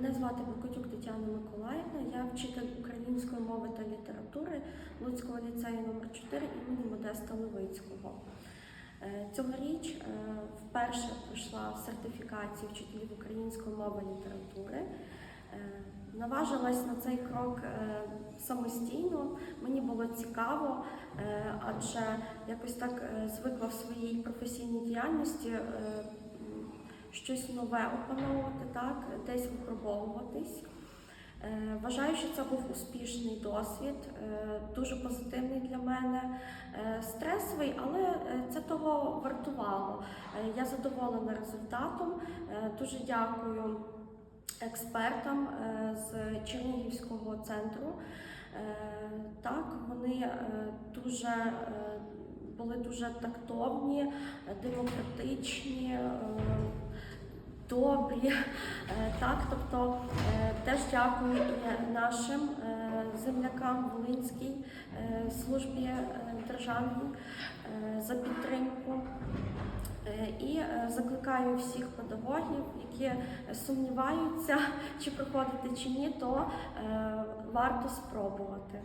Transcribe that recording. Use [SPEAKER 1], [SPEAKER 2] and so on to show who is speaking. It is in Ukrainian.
[SPEAKER 1] Мене звати Бакутюк Тетяна Миколаївна, я вчитель української мови та літератури Луцького ліцею номер 4 імені Модеста Левицького. Е, Цьогоріч е, вперше пройшла сертифікацію вчителів української мови і літератури. Е, Наважилась на цей крок самостійно. Мені було цікаво, адже якось так звикла в своїй професійній діяльності щось нове опановувати, так, десь випробовуватись. Е, Вважаю, що це був успішний досвід, е, дуже позитивний для мене, е, стресовий, але це того вартувало. Я задоволена результатом. Дуже дякую експертам з Чернігівського центру. Так, вони дуже були дуже тактовні, демократичні. Добрі, Е, так, тобто е, теж дякую і нашим е, землякам Волинській службі державній за підтримку. І закликаю всіх педагогів, які сумніваються, чи проходити чи ні, то варто спробувати.